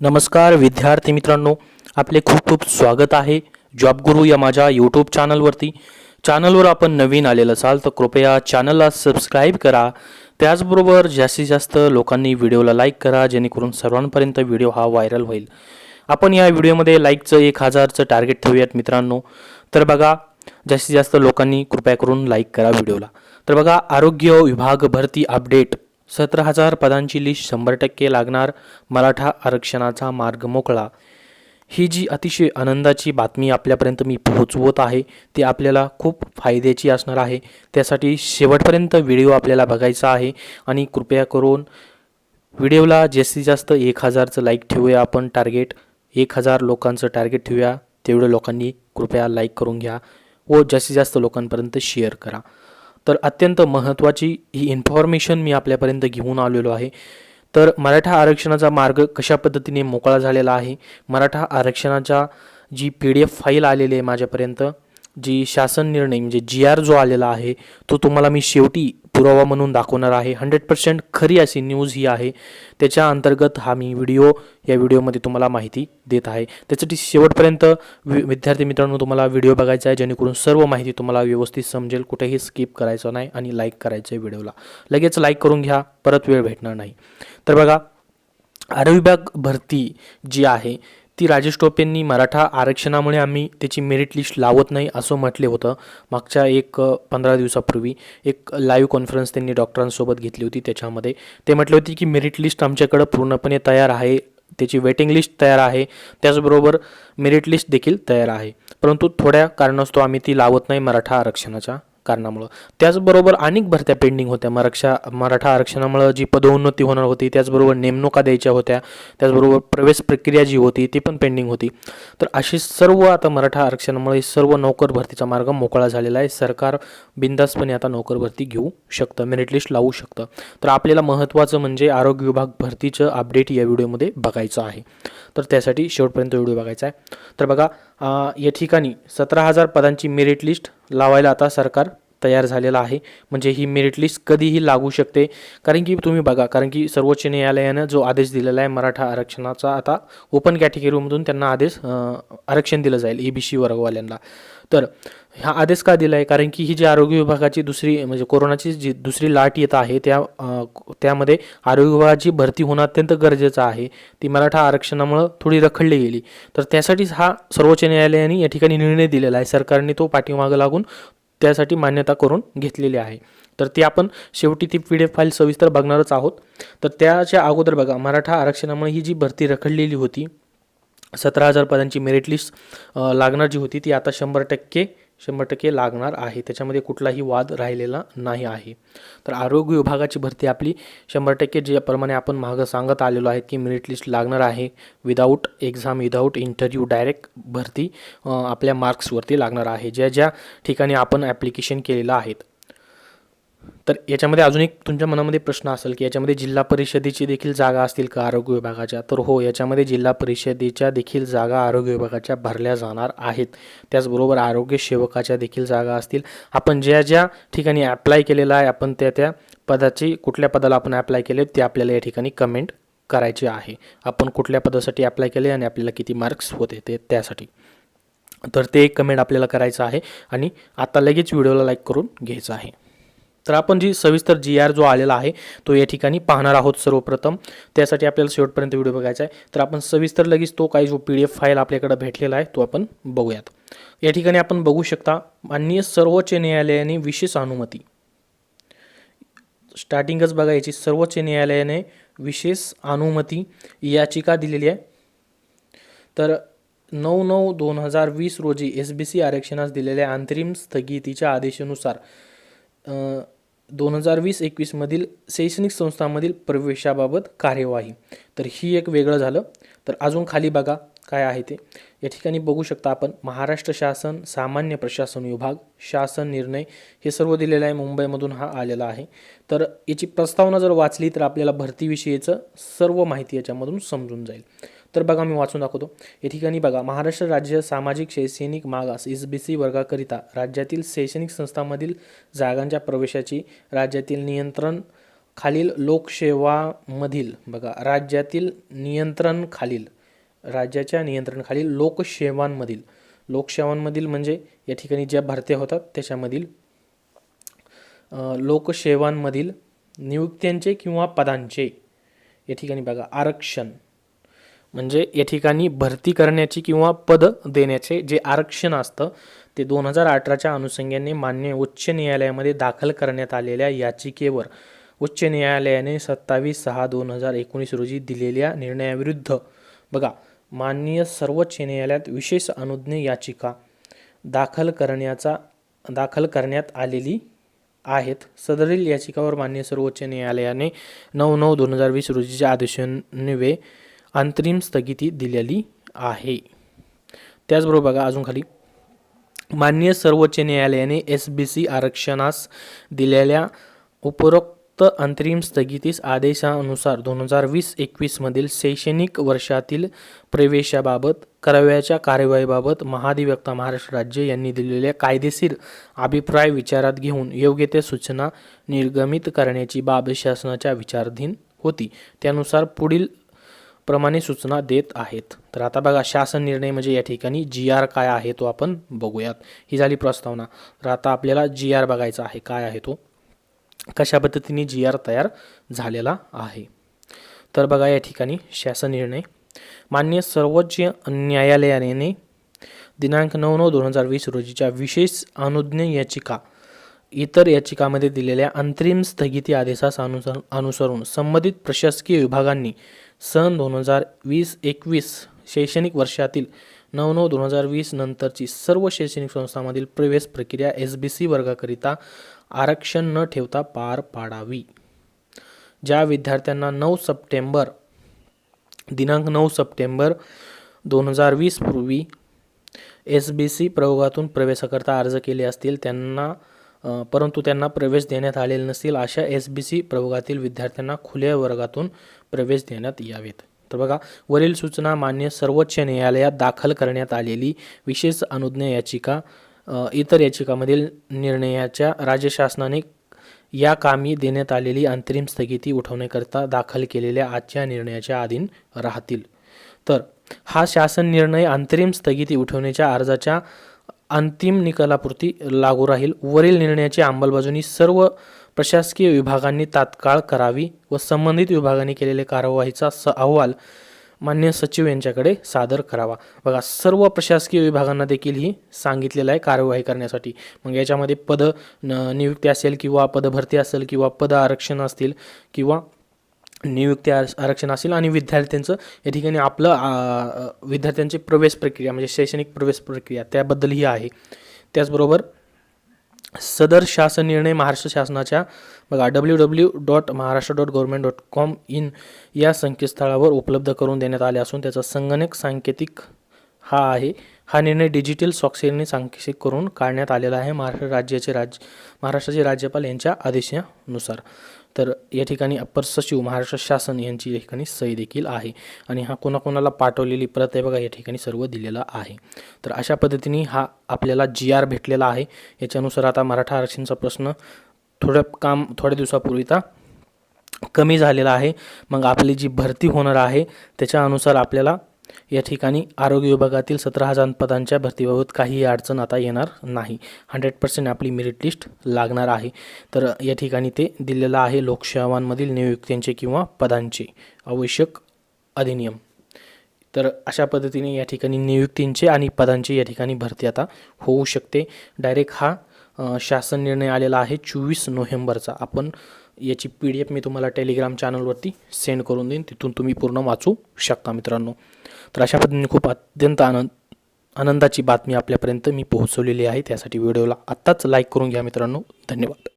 नमस्कार विद्यार्थी मित्रांनो. आपले खूप खूप स्वागत आहे जॉब गुरु या माझ्या यूट्यूब चॅनलवरती चॅनलवर आपण नवीन आलेलं असाल तर कृपया चॅनलला सबस्क्राईब करा. त्याचबरोबर जास्तीत जास्त लोकांनी व्हिडिओला लाईक करा जेणेकरून सर्वांपर्यंत व्हिडिओ हा व्हायरल होईल. आपण या व्हिडिओमध्ये लाईकचं एक हजारचं टार्गेट ठेवूयात मित्रांनो. तर बघा जास्तीत जास्त लोकांनी कृपया करून लाईक करा व्हिडिओला तर बघा आरोग्य विभाग भरती अपडेट सतरा हजार पदांची लिस्ट शंभर टक्के लागणार मराठा आरक्षणाचा मार्ग मोकळा. ही जी अतिशय आनंदाची बातमी आपल्यापर्यंत मी पोहोचवत आहे ती आपल्याला खूप फायद्याची असणार आहे. त्यासाठी शेवटपर्यंत व्हिडिओ आपल्याला बघायचा आहे आणि कृपया करून व्हिडिओला जास्तीत जास्त एक हजारचं लाईक ठेवूया आपण टार्गेट. एक हजार लोकांचं टार्गेट ठेवूया. तेवढ्या लोकांनी कृपया लाईक करून घ्या व जास्तीत जास्त लोकांपर्यंत शेअर करा. तर अत्यंत महत्त्वाची ही इन्फॉर्मेशन मी आपल्यापर्यंत घेऊन आलेलो आहे. तर मराठा आरक्षणाचा मार्ग कशा पद्धतीने मोकळा झालेला आहे? मराठा आरक्षणाच्या जी पी डी एफ फाईल आलेली आहे माझ्यापर्यंत जी शासन निर्णय म्हणजे जी आर जो आलेला आहे तो तुम्हाला मी शेवटी पुरावा म्हणून दाखवणार आहे. हंड्रेड पर्सेंट खरी अशी न्यूज ही आहे. त्याच्या अंतर्गत हा मी व्हिडिओ या व्हिडिओमध्ये तुम्हाला माहिती देत आहे. त्यासाठी शेवटपर्यंत वि विद्यार्थी मित्रांनो तुम्हाला व्हिडिओ बघायचा आहे जेणेकरून सर्व माहिती तुम्हाला व्यवस्थित समजेल. कुठेही स्किप करायचं नाही आणि लाईक करायचं आहे व्हिडिओला. लगेच लाईक करून घ्या परत वेळ भेटणार नाही. तर बघा आरोग्य विभाग भरती जी आहे ती राजेश टोपेंनी मराठा आरक्षणामुळे आम्ही त्याची मेरिट लिस्ट लावत नाही असं म्हटले होतं. मागच्या एक पंधरा दिवसापूर्वी एक लाईव्ह कॉन्फरन्स त्यांनी डॉक्टरांसोबत घेतली होती त्याच्यामध्ये. ते म्हटले होते की मेरिट लिस्ट आमच्याकडं पूर्णपणे तयार आहे. त्याची वेटिंग लिस्ट तयार आहे. त्याचबरोबर मेरिट लिस्ट देखील तयार आहे. परंतु थोड्या कारणास्तव आम्ही ती लावत नाही मराठा आरक्षणाच्या. कारणामुळं. त्याचबरोबर अनेक भरत्या पेंडिंग होत्या. मराठा मराठा आरक्षणामुळं जी पदोन्नती होणार होती त्याचबरोबर नेमणुका द्यायच्या होत्या. त्याचबरोबर प्रवेश प्रक्रिया जी होती ती पण पेंडिंग होती. तर अशी सर्व आता मराठा आरक्षणामुळे सर्व नोकर भरतीचा मार्ग मोकळा झालेला आहे. सरकार बिंदासपणे आता नोकर भरती घेऊ शकतं मेरिट लिस्ट लावू शकतं. तर आपल्याला महत्त्वाचं म्हणजे आरोग्य विभाग भरतीचं अपडेट या व्हिडिओमध्ये बघायचं आहे. तर त्यासाठी शेवटपर्यंत व्हिडिओ बघायचा आहे. तर बघा या ठिकाणी सतरा हजार पदांची मेरिट लिस्ट लावायला आता सरकार तयार झालेला आहे. म्हणजे ही मेरिट लिस्ट कधीही लागू शकते. कारण की तुम्ही बघा कारण की सर्वोच्च न्यायालयानं जो आदेश दिलेला आहे मराठा आरक्षणाचा आता ओपन कॅटेगरीमधून त्यांना आदेश आरक्षण दिलं जाईल ए बी सी वर्गवाल्यांना. तर हा आदेश का दिला आहे कारण की ही जी आरोग्य विभागाची दुसरी म्हणजे कोरोनाची जी दुसरी लाट येत आहे त्या त्यामध्ये आरोग्य विभागाची भरती होणं अत्यंत गरजेचं आहे. ती मराठा आरक्षणामुळं थोडी रखडली गेली. तर त्यासाठीच हा सर्वोच्च न्यायालयाने या ठिकाणी निर्णय दिलेला आहे. सरकारने तो पाठीमागं लागून त्यासाठी मान्यता करून घेतलेली आहे. तर ती आपण शेवटी ती पी डी एफ फाईल सविस्तर बघणारच आहोत. तर त्याच्या अगोदर बघा मराठा आरक्षणामुळे ही जी भरती रखडलेली होती सतरा हजार पदांची मेरिट लिस्ट लागणार जी होती ती आता शंभर टक्के शंभर टक्के लागणार आहे. त्याच्यामध्ये कुठलाही वाद राहिलेला नाही आहे. तर आरोग्य विभागाची भरती आपली शंभर टक्के ज्याप्रमाणे आपण मागं सांगत आलेलो आहे की मेरिट लिस्ट लागणार आहे. Without exam without interview direct भरती आपल्या मार्क्सवरती लागणार आहे. ज्या ज्या ठिकाणी आपण ॲप्लिकेशन केलेलं आहेत तर याच्यामध्ये अजून एक तुमच्या मनामध्ये प्रश्न असेल की याच्यामध्ये जिल्हा परिषदेची देखील जागा असतील का आरोग्य विभागाच्या? तर हो याच्यामध्ये जिल्हा परिषदेच्या देखील जागा आरोग्य विभागाच्या भरल्या जाणार आहेत. त्याचबरोबर आरोग्य सेवकाच्या देखील जागा असतील. आपण ज्या ज्या ठिकाणी ॲप्लाय केलेलं आहे आपण त्या त्या पदाची कुठल्या पदाला आपण ॲप्लाय केले ते आपल्याला या ठिकाणी कमेंट करायचे आहे. आपण कुठल्या पदासाठी ॲप्लाय केले आणि आपल्याला किती मार्क्स होते ते त्यासाठी. तर ते एक कमेंट आपल्याला करायचं आहे आणि आता लगेच व्हिडिओला लाईक करून घ्यायचं आहे. तर आपण जी सविस्तर जी आर जो आलेला आहे तो या ठिकाणी पाहणार आहोत सर्वप्रथम. त्यासाठी आपल्याला शेवटपर्यंत व्हिडिओ बघायचा आहे. तर आपण सविस्तर लगेच तो काही जो पी डी एफ फाईल आपल्याकडे भेटलेला आहे तो आपण बघूयात. या ठिकाणी आपण बघू शकता माननीय सर्वोच्च न्यायालयाने विशेष अनुमती. स्टार्टिंगच बघा याची. सर्वोच्च न्यायालयाने विशेष अनुमती याचिका दिलेली आहे. तर नऊ नऊ दोन हजार वीस रोजी एस बी सी आरक्षणास दिलेल्या अंतरिम स्थगितीच्या आदेशानुसार दोन हजार वीस एकवीसमधील शैक्षणिक संस्थांमधील प्रवेशाबाबत कार्यवाही. तर ही एक वेगळं झालं. तर अजून खाली बघा काय आहे ते. या ठिकाणी बघू शकता आपण महाराष्ट्र शासन सामान्य प्रशासन विभाग शासन निर्णय हे सर्व दिलेलं आहे. मुंबईमधून हा आलेला आहे. तर याची प्रस्तावना जर वाचली तर आपल्याला भरतीविषयीचं सर्व माहिती याच्यामधून समजून जाईल. तर बघा मी वाचून दाखवतो. या ठिकाणी बघा महाराष्ट्र राज्य सामाजिक शैक्षणिक मागास एस बी सी वर्गाकरिता राज्यातील शैक्षणिक संस्थांमधील जागांच्या प्रवेशाची राज्यातील नियंत्रण खालील लोकसेवामधील बघा राज्यातील नियंत्रण खालील राज्याच्या नियंत्रणाखालील लोकसेवांमधील लोकसेवांमधील म्हणजे या ठिकाणी ज्या भरत्या होतात त्याच्यामधील लोकसेवांमधील नियुक्त्यांचे किंवा पदांचे. या ठिकाणी बघा आरक्षण. म्हणजे या ठिकाणी भरती करण्याची किंवा पद देण्याचे जे आरक्षण असतं ते दोन हजार अठराच्या अनुषंगाने मान्य उच्च न्यायालयामध्ये दाखल करण्यात आलेल्या याचिकेवर उच्च न्यायालयाने सत्तावीस सहा दोन हजार एकोणीस रोजी दिलेल्या निर्णयाविरुद्ध बघा माननीय सर्वोच्च न्यायालयात विशेष अनुज्ञ याचिका दाखल करण्याचा दाखल करण्यात आलेली आहेत. सदरील याचिकावर मान्य सर्वोच्च न्यायालयाने नऊ नऊ दोन हजार वीस रोजीच्या आदेशान्वे अंतरिम स्थगिती दिलेली आहे. त्याचबरोबर बघा अजून खाली. माननीय सर्वोच्च न्यायालयाने एस बी सी आरक्षणास दिलेल्या उपरोक्त अंतरिम स्थगितीस आदेशानुसार दोन हजार वीस एकवीसमधील शैक्षणिक वर्षातील प्रवेशाबाबत करावयाच्या कार्यवाहीबाबत महाधिवक्ता महाराष्ट्र राज्य यांनी दिलेल्या कायदेशीर अभिप्राय विचारात घेऊन योग्य त्या सूचना निर्गमित करण्याची बाब शासनाच्या विचाराधीन होती. त्यानुसार पुढील प्रमाणे सूचना देत आहेत. तर आता बघा शासन निर्णय म्हणजे या ठिकाणी जी आर काय आहे तो आपण बघूयात. ही झाली प्रस्तावना. तर आता आपल्याला जी आर बघायचा आहे. काय आहे तो? कशा पद्धतीने जी आर तयार झालेला आहे? तर बघा या ठिकाणी शासन निर्णय. मान्य सर्वोच्च न्यायालयाने दिनांक नऊ नऊ दोन हजार वीस रोजीच्या विशेष अनुज्ञ याचिका इतर याचिकामध्ये दिलेल्या अंतरिम स्थगिती आदेशास अनुसर अनुसरून संबंधित प्रशासकीय विभागांनी सन दोन हजार वीस एकवीस शैक्षणिक वर्षातील नऊ नऊ दोन हजार वीस नंतरची सर्व शैक्षणिक संस्थांमधील प्रवेश प्रक्रिया एस बी सी वर्गाकरिता आरक्षण न ठेवता पार पाडावी. ज्या विद्यार्थ्यांना नऊ सप्टेंबर दिनांक नऊ सप्टेंबर दोन हजार वीस पूर्वी एस बी सी प्रयोगातून प्रवेशाकरता अर्ज केले असतील त्यांना परंतु त्यांना प्रवेश देण्यात आलेले नसतील अशा एस बी सी प्रयोगातील विद्यार्थ्यांना खुल्या वर्गातून प्रवेश देण्यात यावेत. तर बघा वरील सूचना मान्य सर्वोच्च न्यायालयात दाखल करण्यात आलेली विशेष अनुज्ञा याचिका इतर याचिकामधील निर्णयाच्या राज्य शासनाने या कामी देण्यात आलेली अंतरिम स्थगिती उठवण्याकरता दाखल केलेल्या आजच्या निर्णयाच्या अधीन राहतील. तर हा शासन निर्णय अंतरिम स्थगिती उठवण्याच्या अर्जाच्या अंतिम निकालापुरती लागू राहील. वरील निर्णयाची अंमलबजावणी सर्व प्रशासकीय विभागांनी तात्काळ करावी व संबंधित विभागांनी केलेल्या कार्यवाहीचा स अहवाल मान्य सचिव यांच्याकडे सादर करावा. बघा सर्व प्रशासकीय विभागांना देखील ही सांगितलेलं आहे कार्यवाही करण्यासाठी. मग याच्यामध्ये पद न- नियुक्ती असेल किंवा पदभरती असेल किंवा पद आरक्षण असतील किंवा नियुक्ती आर- आरक्षण असेल आणि विद्यार्थ्यांचं या ठिकाणी आपलं विद्यार्थ्यांची प्रवेश प्रक्रिया म्हणजे शैक्षणिक प्रवेश प्रक्रिया त्याबद्दलही आहे. त्याचबरोबर सदर शासन निर्णय महाराष्ट्र शासनाच्या बघा W W dot Maharashtra dot government dot com in या संकेतस्थळावर उपलब्ध करून देण्यात आले असून त्याचा संगणक सांकेतिक हा आहे. हा निर्णय डिजिटल स्वाक्षरीने सांकेतिक करून काढण्यात आलेला आहे महाराष्ट्र राज्याचे राज्य महाराष्ट्राचे राज्यपाल यांच्या आदेशानुसार. तर या ठिकाणी अप्पर सचिव महाराष्ट्र शासन यांची या ठिकाणी सही देखील आहे. आणि हा कोणाकोणाला पाठवलेली प्रत आहे बघा या ठिकाणी सर्व दिलेला आहे. तर अशा पद्धतीने हा आपल्याला जी आर भेटलेला आहे. याच्यानुसार आता मराठा आरक्षणचा प्रश्न थोडं काम थोड्या दिवसापूर्वीचा कमी झालेला आहे. मग आपली जी भरती होणार आहे त्याच्यानुसार आपल्याला या ठिकाणी आरोग्य विभागातील सतरा हजार पदांच्या भरतीबाबत काही अडचण आता येणार नाही. हंड्रेड पर्सेंट आपली मेरिट लिस्ट लागणार आहे. तर या ठिकाणी ते दिलेलं आहे लोकसेवांमधील नियुक्त्यांचे किंवा पदांचे आवश्यक अधिनियम. तर अशा पद्धतीने या ठिकाणी नियुक्तींचे आणि पदांचे या ठिकाणी भरती आता होऊ शकते. डायरेक्ट हा शासन निर्णय आलेला आहे चोवीस नोव्हेंबरचा. आपण याची पी डी एफ मी तुम्हाला टेलिग्राम चॅनलवरती सेंड करून देईन. तिथून तुम्ही पूर्ण वाचू शकता मित्रांनो. तर अशा पद्धतीने खूप अत्यंत आनंद आनंदाची बातमी आपल्यापर्यंत मी पोहोचवलेली आहे. त्यासाठी व्हिडिओला आत्ताच लाईक करून घ्या मित्रांनो. धन्यवाद.